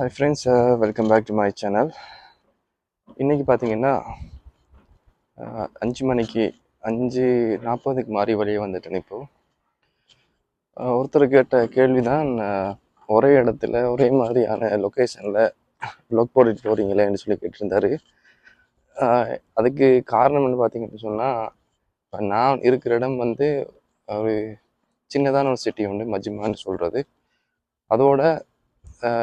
Hi friends welcome back to my channel இன்றைக்கி பார்த்தீங்கன்னா அஞ்சு மணிக்கு அஞ்சு நாற்பதுக்கு மாறி வழியே வந்துட்டேன் இப்போது ஒருத்தர் கேட்ட கேள்வி தான் ஒரே இடத்துல ஒரே மாதிரியான லொக்கேஷனில் ப்ளாக் போட்டுட்டு போகிறீங்களேன்னு சொல்லி கேட்டிருந்தார். அதுக்கு காரணம்னு பார்த்தீங்கன்னு சொன்னால் இப்போ நான் இருக்கிற இடம் வந்து ஒரு சின்னதான ஒரு சிட்டி உண்டு மஜ்மான்னு சொல்கிறது அதோட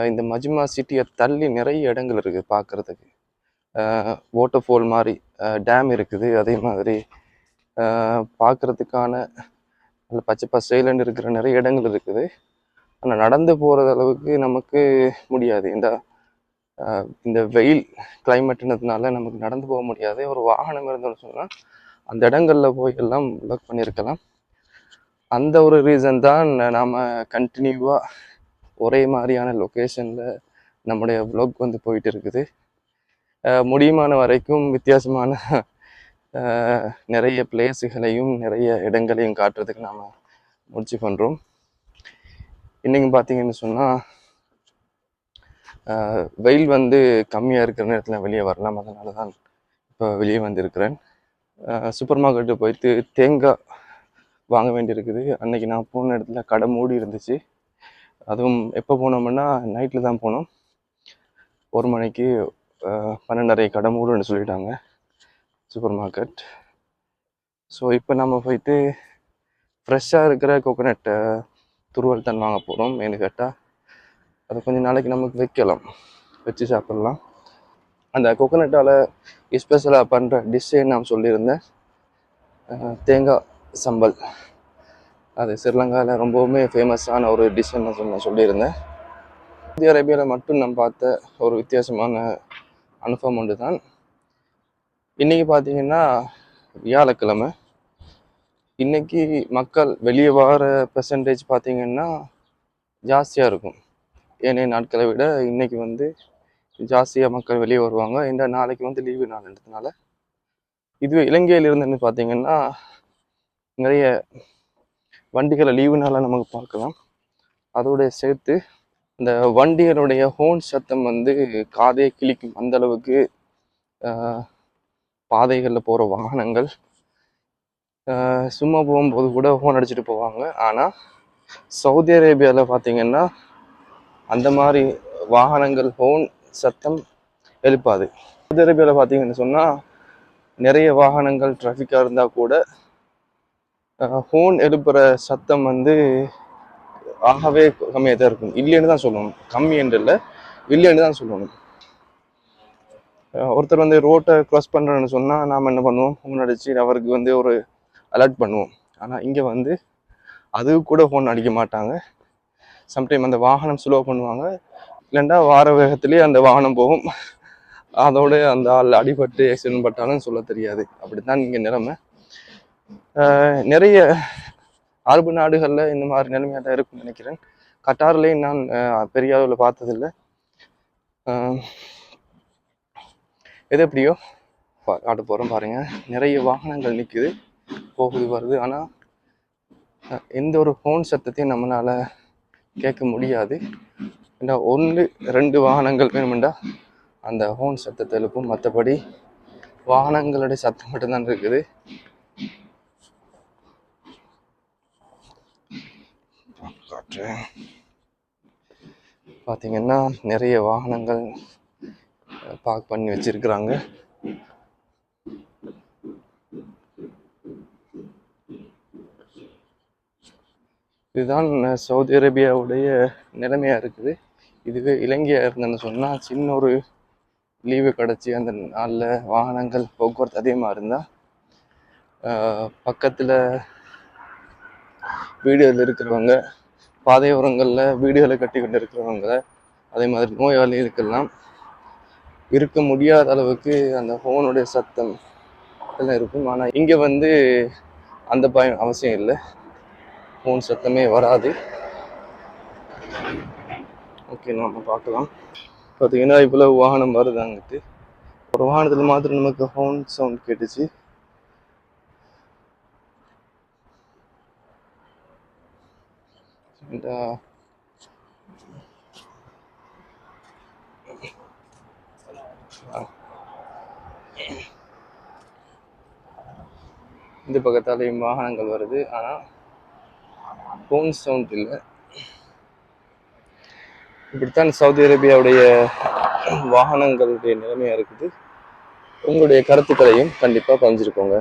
இந்த மஜ்மா சிட்டியை தள்ளி நிறைய இடங்கள் இருக்குது பார்க்குறதுக்கு. வாட்டர் ஃபால் மாதிரி டேம் இருக்குது அதே மாதிரி பார்க்குறதுக்கான நல்ல பச்சை பசைலன்னு இருக்கிற நிறைய இடங்கள் இருக்குது. ஆனால் நடந்து போகிறது அளவுக்கு நமக்கு முடியாது. இந்த இந்த வெயில் கிளைமேட்டுனதுனால நமக்கு நடந்து போக முடியாது. ஒரு வாகனம் இருந்தோம்னு சொன்னால் அந்த இடங்களில் போய் எல்லாம் ஒர்க் பண்ணியிருக்கலாம். அந்த ஒரு ரீசன் தான் நாம் கண்டினியூவாக ஒரே மாதிரியான லொக்கேஷனில் நம்முடைய ப்ளாக் வந்து போயிட்டு இருக்குது முடியுமான வரைக்கும் வித்தியாசமான நிறைய பிளேஸுகளையும் நிறைய இடங்களையும் காட்டுறதுக்கு நாம் முயற்சி பண்ணுறோம் இன்றைக்கி பார்த்தீங்கன்னு சொன்னால் வெயில் வந்து கம்மியாக இருக்கிற நேரத்தில் வெளியே வரலாம். அதனால தான் இப்போ வெளியே வந்திருக்கிறேன். சூப்பர் மார்க்கெட்டு போயிட்டு தேங்காய் வாங்க வேண்டியிருக்குது. அன்னைக்கு நான் போன இடத்துல கடை மூடி இருந்துச்சு. அதுவும் எப்போ போனோம்னா நைட்டில் தான் போனோம். ஒரு மணிக்கு பன்னெண்டரை கடை மூடுன்னு சொல்லிட்டாங்க சூப்பர் மார்க்கெட் ஸோ இப்போ நம்ம போயிட்டு ஃப்ரெஷ்ஷாக இருக்கிற கோகோனட் துருவல் தான் வாங்க போகிறோம் ஏன்னு கேட்டால் அது கொஞ்சம் நாளைக்கு நமக்கு வைக்கலாம். வச்சு சாப்பிட்லாம். அந்த கோகோனட்டால் ஸ்பெஷலாக பண்ணுற டிஷ்ஷே நான் சொல்லியிருந்தேன். தேங்காய் சம்பல். அது ஸ்ரீலங்காவில் ரொம்பவுமே ஃபேமஸான ஒரு டிஷ்ஷை நான் சொல்லியிருந்தேன். சவுதி அரேபியாவில் மட்டும் நான் பார்த்த ஒரு வித்தியாசமான அனுபவம் ஒன்று தான் இன்றைக்கி பார்த்தீங்கன்னா வியாழக்கிழமை. இன்னைக்கு மக்கள் வெளியே வர பெர்சன்டேஜ் பார்த்திங்கன்னா ஜாஸ்தியாக இருக்கும். ஏனைய நாட்களை விட இன்றைக்கி வந்து ஜாஸ்தியாக மக்கள் வெளியே வருவாங்க. இந்த நாளைக்கு வந்து லீவு நாள்ன்றதுனால இதுவே இலங்கையில் இருந்துன்னு பார்த்தீங்கன்னா நிறைய வண்டிகளை லீவுனால நமக்கு பார்க்கலாம். அதோடய சேர்த்து இந்த வண்டிகளுடைய ஹோன் சத்தம் வந்து காதையை கிழிக்கும் அந்த அளவுக்கு பாதைகளில் போகிற வாகனங்கள். சும்மா போகும்போது கூட ஹோன் அடிச்சுட்டு போவாங்க. ஆனால் சவுதி அரேபியாவில் பார்த்தீங்கன்னா அந்த மாதிரி வாகனங்கள் ஹோன் சத்தம் எழுப்பாது. சவுதி அரேபியாவில் பார்த்தீங்கன்னு சொன்னால் நிறைய வாகனங்கள் டிராஃபிக்காக இருந்தால் கூட ஹோன் எழுப்புற சத்தம் வந்து ஆகவே கம்மியாக தான் இருக்கும். இல்லைன்னு தான் சொல்லணும். கம்மி என்று இல்லை இல்லைன்னு தான் சொல்லணும். ஒருத்தர் வந்து ரோட்டை க்ராஸ் பண்ணுறேன்னு சொன்னால் நாம் என்ன பண்ணுவோம்? ஃபோன் அடித்து அவருக்கு வந்து ஒரு அலர்ட் பண்ணுவோம். ஆனால் இங்கே வந்து அது கூட ஃபோன் அடிக்க மாட்டாங்க. சம்டைம் அந்த வாகனம் ஸ்லோ பண்ணுவாங்க. இல்லைண்டா வார வேகத்திலே அந்த வாகனம் போகும். அதோட அந்த ஆள் அடிபட்டு ஆக்சிடென்ட் பட்டாலும் சொல்ல தெரியாது. அப்படி தான் இங்கே நிலைமை. நிறைய அரபு நாடுகளில் இந்த மாதிரி நிலைமையாக தான் இருக்கும்னு நினைக்கிறேன். கட்டார்லேயும் நான் பெரிய அளவில் பார்த்ததில்லை. எது எப்படியோ பா- போகிறோம் பாருங்க. நிறைய வாகனங்கள் நிற்குது போகுது வருது. ஆனால் எந்த ஒரு ஃபோன் சத்தத்தையும் நம்மளால் கேட்க முடியாது. ஏன்னா ஒன்று ரெண்டு வாகனங்கள் வேணுமெண்டா அந்த ஹோன் சத்தத்தை எழுப்பும். மற்றபடி வாகனங்களுடைய சத்தம் மட்டும்தான் இருக்குது. காட்டுறேன் பார்த்தீங்கன்னா நிறைய வாகனங்கள் பார்க் பண்ணி வச்சிருக்கிறாங்க. இதுதான் சவுதி அரேபியாவுடைய நிலைமையாக இருக்குது. இதுவே இலங்கையாக இருந்தேன்னு சொன்னால் சின்ன ஒரு லீவு கிடச்சி அந்த நாளில் வாகனங்கள் போக்குவரத்து அதிகமாக இருந்தால் பக்கத்தில் வீடியோவில் இருக்கிறவங்க பாதையோரங்களில் வீடுகளை கட்டி கொண்டு இருக்கிறவங்க அதே மாதிரி நோயாளிகளுக்கெல்லாம் இருக்க முடியாத அளவுக்கு அந்த ஃபோனுடைய சத்தம் எல்லாம் இருக்கும். ஆனால் இங்கே வந்து அந்த பயம் அவசியம் இல்லை. ஃபோன் சத்தமே வராது. ஓகே நம்ம பார்க்கலாம். பார்த்தீங்கன்னா இவ்வளோ வாகனம் வருது அங்கிட்டு. ஒரு வாகனத்தில் மாத்திரம் நமக்கு ஹோன் சவுண்ட் கேட்டுச்சு. Uh, இந்த இந்த பக்கத்தாலேயும் வாகனங்கள் வருது. ஆனால் ஃபோன் சவுண்ட் இல்லை. இப்படித்தான் சவுதி அரேபியாவுடைய வாகனங்களுடைய நிலைமையா இருக்குது. உங்களுடைய கருத்துக்களையும் கண்டிப்பாக பதிஞ்சிருக்கோங்க